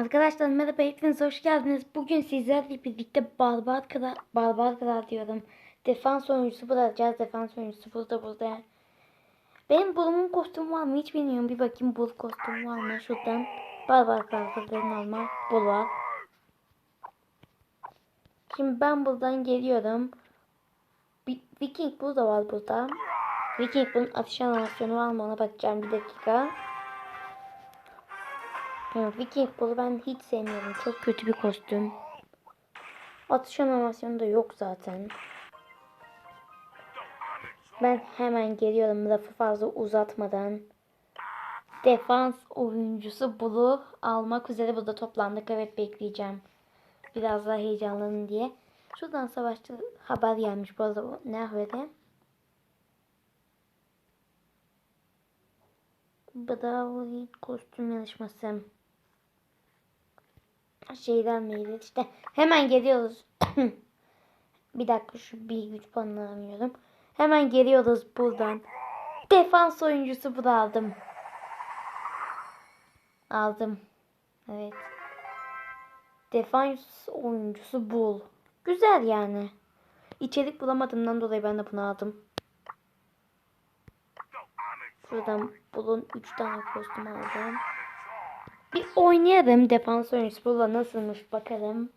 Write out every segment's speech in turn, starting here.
Arkadaşlar merhaba hepiniz hoş geldiniz. Bugün sizlerle birlikte Barbar kadar Barbar kadar diyorum. Defans oyuncusu bulacağız. Defans oyuncusu burada burada. Benim bulumun kostümü var mı hiç bilmiyorum. Bir bakayım bul kostümü var mı şuradan. Barbar kadar normal bul var. Şimdi ben buradan geliyorum. Viking bul da var burada. Viking bunun atış animasyonu var mı ona bakacağım bir dakika. Viking Bull'u ben hiç sevmiyorum. Çok kötü bir kostüm. Atış animasyonu da yok zaten. Ben hemen geliyorum lafı fazla uzatmadan. Defans oyuncusu Bull'u almak üzere burada toplandık. Evet bekleyeceğim. Biraz daha heyecanlanın diye. Şuradan savaşçı haber gelmiş bu arada. bu Ne haberi? Bravo kostüm yarışması şeyden miydi işte hemen geliyoruz. bir dakika şu bir güç puanını. Hemen geliyoruz buradan. Defans oyuncusu bu da aldım. Aldım. Evet. Defans oyuncusu bul. Güzel yani. İçerik bulamadığımdan dolayı ben de bunu aldım. Şuradan bulun 3 tane kostüm aldım. Bir oynayalım defans oyuncusu Bula nasılmış bakalım.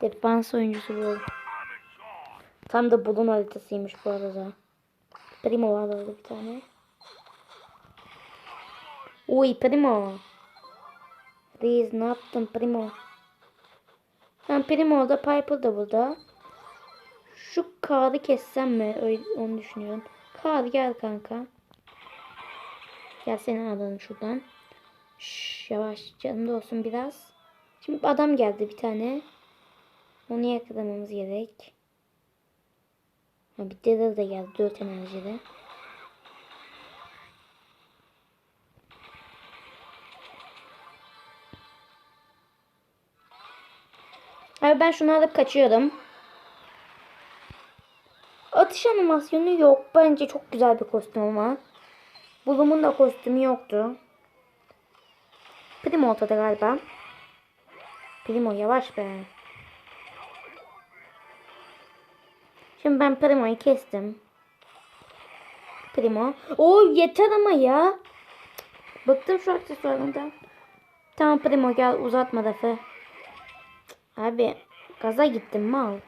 Defans oyuncusu bu. Tam da bulun haritasıymış bu arada. Primo var orada bir tane. Uy Primo. Reis ne yaptın Primo? Ben Primo da Piper da burada. Şu kağıdı kessem mi? Öyle, onu düşünüyorum. Kağıdı gel kanka. Gel seni alalım şuradan. Şş, yavaş canında olsun biraz. Şimdi adam geldi bir tane. Onu yakalamamız gerek. Ha, bir de de geldi. 4 enerjide. Abi ben şunu alıp kaçıyorum. Atış animasyonu yok. Bence çok güzel bir kostüm ama. Bulumun da kostümü yoktu. Primo ortada galiba. Primo yavaş be. Şimdi ben Primo'yu kestim. Primo. Oo yeter ama ya. Bıktım şu aksesuarından. Tamam Primo gel uzatma lafı. Abi gaza gittim mal.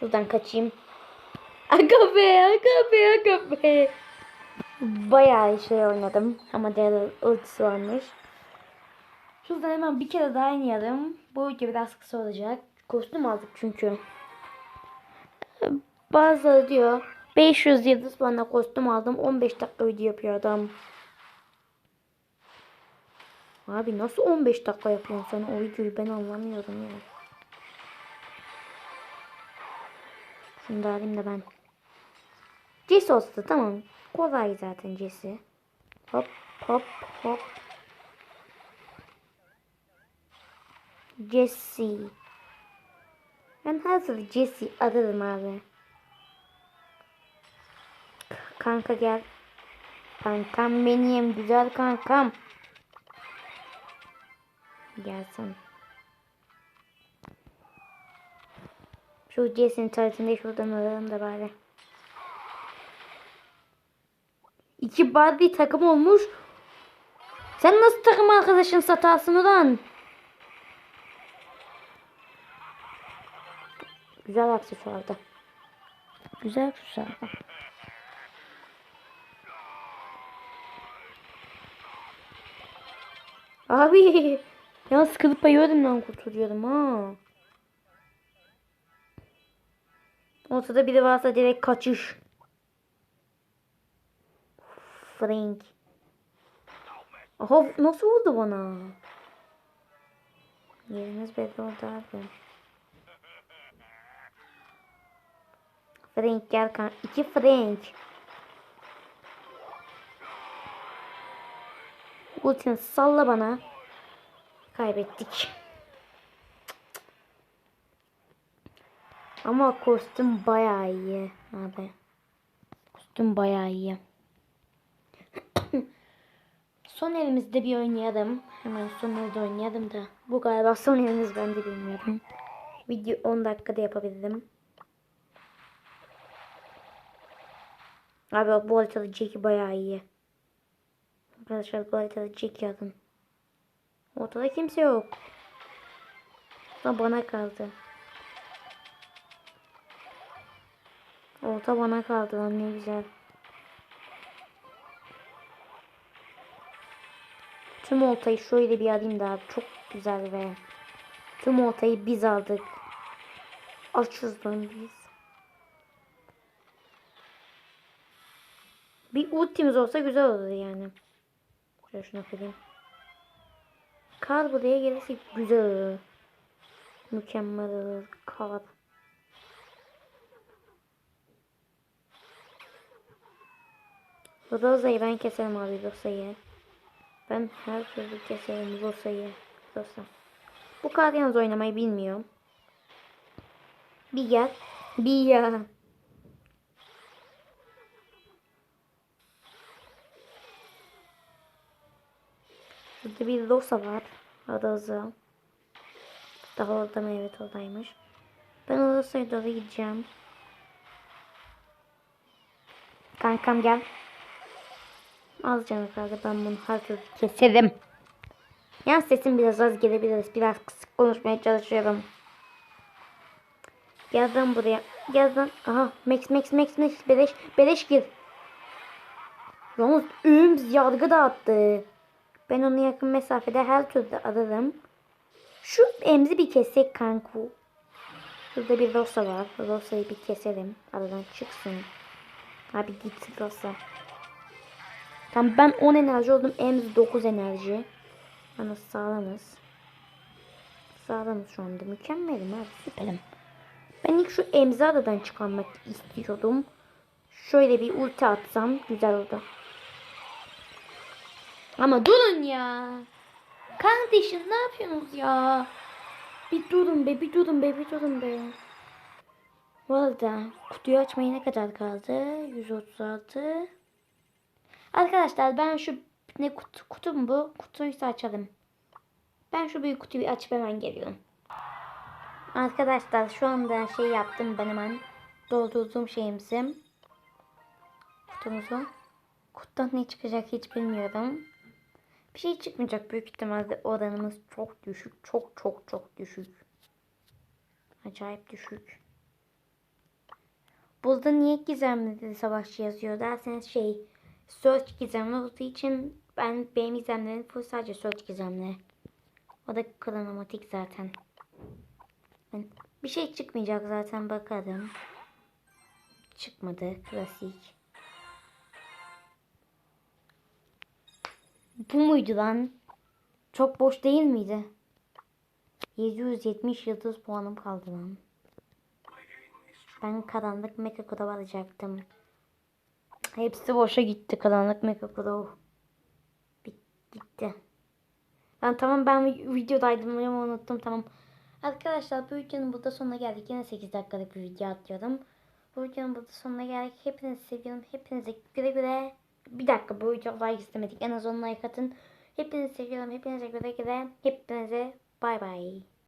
Şuradan kaçayım. Aga be, aga be, aga be. Bayağı şey oynadım. Ama Daryl ultisi varmış. Şuradan hemen bir kere daha oynayalım. Bu video biraz kısa olacak. Kostüm aldık çünkü. Bazıları diyor 500 yıldız bana kostüm aldım. 15 dakika video yapıyor adam. Abi nasıl 15 dakika yapıyorsun sen o videoyu ben anlamıyorum ya. Şunu da alayım da ben. Jesse olsa tamam. Kolay zaten Jesse. Hop hop hop. Jesse. Ben hazır Jesse ararım abi. Kanka gel. Kankam benim güzel kankam. Gelsin. Şu Jesse'nin tarzında şuradan alalım da bari. İki body takım olmuş. Sen nasıl takım arkadaşın satarsın ulan? Güzel aksesuarda. Güzel aksesuarda. Abi ya sıkılıp bayıyordum kurtuluyordum ha. Ortada biri varsa direkt kaçış. Frank. Aha nasıl vurdu bana? Yerimiz belli oldu abi. Frank gel kan. İki Frank. Ultini salla bana. Kaybettik. Ama kostüm bayağı iyi abi. Kostüm bayağı iyi. Son elimizde bir oynayalım. Hemen son elde oynayalım da. Bu galiba son elimiz ben de bilmiyorum. Video 10 dakikada yapabilirim. Abi bu haritada Jack'i bayağı iyi. Arkadaşlar bu haritada Jack yazın. Ortada kimse yok. Da bana kaldı. Orta bana kaldı lan ne güzel. Tüm oltayı şöyle bir alayım da. Çok güzel ve tüm oltayı biz aldık. Açız biz. Bir ultimiz olsa güzel olurdu yani. Şöyle şunu koyayım. Kar buraya gelirse güzel olur. Mükemmel olur. Kar. Rosa'yı ben keserim abi Rosa'yı. Ben her türlü keserim Rosa'yı. Rosa. Bu kart yalnız oynamayı bilmiyorum. Bir gel. Bir ya. Burada bir Rosa var. Rosa. Daha orada? Evet oradaymış. Ben Rosa'ya doğru gideceğim. Kankam gel. Az canı kaldı. Ben bunu türlü keserim. Yani sesim biraz az gelebilir. Biraz kısık konuşmaya çalışıyorum. Lan buraya. Lan. Aha. Max Max Max Max. Beleş. Beleş gir. Yalnız ümz yargı dağıttı. Ben onu yakın mesafede her türlü ararım. Şu emzi bir kesek kanku. Şurada bir Rosa var. Rosa'yı bir keselim. Aradan çıksın. Abi git Rosa. Tamam ben 10 enerji oldum. Emz 9 enerji. Bana sağlamız. Sağlamız şu anda. Mükemmelim abi. Süperim. Ben ilk şu emzi aradan çıkarmak istiyordum. Şöyle bir ulti atsam güzel oldu. Ama durun ya. Kardeşim ne yapıyorsunuz ya? Bir durun be, bir durun be, bir durun be. Bu arada kutuyu açmaya ne kadar kaldı? 136. Arkadaşlar ben şu ne kutu, kutu mu bu? Kutuyu açalım. Ben şu büyük kutuyu açıp hemen geliyorum. Arkadaşlar şu anda şey yaptım ben hemen doldurduğum şeyimizi. Kutumuzu. Kutudan ne çıkacak hiç bilmiyorum. Bir şey çıkmayacak büyük ihtimalle oranımız çok düşük. Çok çok çok düşük. Acayip düşük. Burada niye gizemli savaşçı yazıyor derseniz şey search gizemli olduğu için ben benim gizemlerim full sadece search gizemli. O da kronomatik zaten. Ben, bir şey çıkmayacak zaten bakalım. Çıkmadı klasik. Bu muydu lan? Çok boş değil miydi? 770 yıldız puanım kaldı lan. Ben karanlık Crow alacaktım. Hepsi boşa gitti karanlık Crow. Bit- Gitti. Ben tamam ben vi- videodaydım ama unuttum tamam. Arkadaşlar bu videonun burada sonuna geldik. Yine 8 dakikalık bir video atıyorum. Bu videonun burada sonuna geldik. Hepinizi seviyorum. Hepinize güle güle. Bir dakika bu video like istemedik. En az 10 like atın. Hepinizi seviyorum. Hepinize güle güle. Hepinize bay bay.